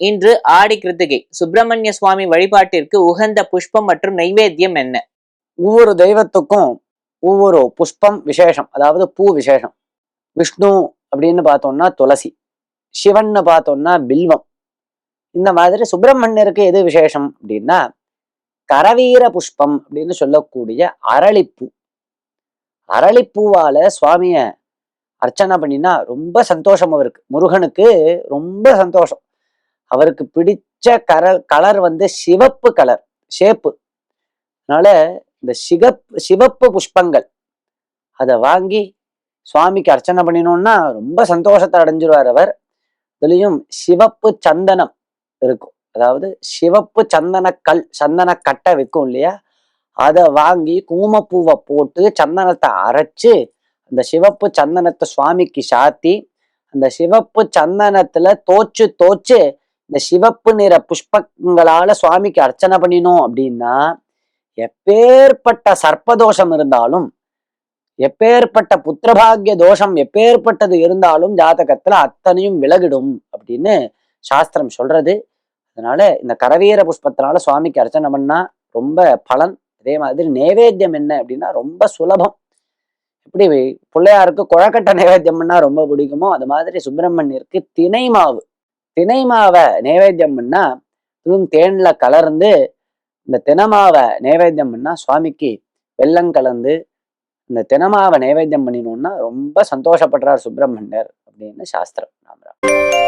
இன்று ஆடி கிருத்திகை. சுப்பிரமணிய சுவாமி வழிபாட்டிற்கு உகந்த புஷ்பம் மற்றும் நைவேத்தியம் என்ன? ஒவ்வொரு தெய்வத்துக்கும் ஒவ்வொரு புஷ்பம் விசேஷம் அதாவது பூ விசேஷம். விஷ்ணு அப்படின்னு பார்த்தோம்னா துளசி சிவன்னு பார்த்தோம்னா பில்வம். இந்த மாதிரி சுப்பிரமணியருக்கு எது விசேஷம் அப்படின்னா கரவீர புஷ்பம் அப்படின்னு சொல்லக்கூடிய அரளிப்பூ. அரளிப்பூவால சுவாமிய அர்ச்சனை பண்ணினா ரொம்ப சந்தோஷம் அவருக்கு. முருகனுக்கு ரொம்ப சந்தோஷம். அவருக்கு பிடிச்ச கர கலர் வந்து சிவப்பு கலர் ஷேப்பு அதனால இந்த சிகப் சிவப்பு புஷ்பங்கள் அதை வாங்கி சுவாமிக்கு அர்ச்சனை பண்ணினோம்னா ரொம்ப சந்தோஷத்தை அடைஞ்சிருவார் அவர். இதுலேயும் சிவப்பு சந்தனம் இருக்கும். அதாவது சிவப்பு சந்தன கல் சந்தன கட்டை வைக்கும் இல்லையா? அதை வாங்கி குங்குமப்பூவை போட்டு சந்தனத்தை அரைச்சு அந்த சிவப்பு சந்தனத்தை சுவாமிக்கு சாத்தி அந்த சிவப்பு சந்தனத்துல தோச்சு தோச்சு இந்த சிவப்பு நிற புஷ்பங்களால சுவாமிக்கு அர்ச்சனை பண்ணினோம் அப்படின்னா எப்பேற்பட்ட சர்ப்பதோஷம் இருந்தாலும் எப்பேற்பட்ட புத்திரபாகிய தோஷம் எப்பேற்பட்டது இருந்தாலும் ஜாதகத்துல அத்தனையும் விலகிடும் அப்படின்னு சாஸ்திரம் சொல்றது. அதனால இந்த கரவீர புஷ்பத்தினால சுவாமிக்கு அர்ச்சனை பண்ணா ரொம்ப பலன். அதே மாதிரி நைவேத்தியம் என்ன அப்படின்னா ரொம்ப சுலபம். எப்படி பிள்ளையாருக்கு குழக்கட்டை நைவேத்தியம் பண்ணா ரொம்ப பிடிக்குமோ அது மாதிரி சுப்பிரமணியருக்கு திணை மாவு. தினைமாவை நைவேத்தியம் பண்ணா இதுவும் தேன்ல கலர்ந்து இந்த தினமாவை நைவேத்தியம் பண்ணா சுவாமிக்கு வெள்ளம் கலந்து இந்த தினமாவை நைவேத்தியம் பண்ணினோம்னா ரொம்ப சந்தோஷப்படுறார் சுப்பிரமணியர் அப்படின்னு சாஸ்திரம் ராமராம்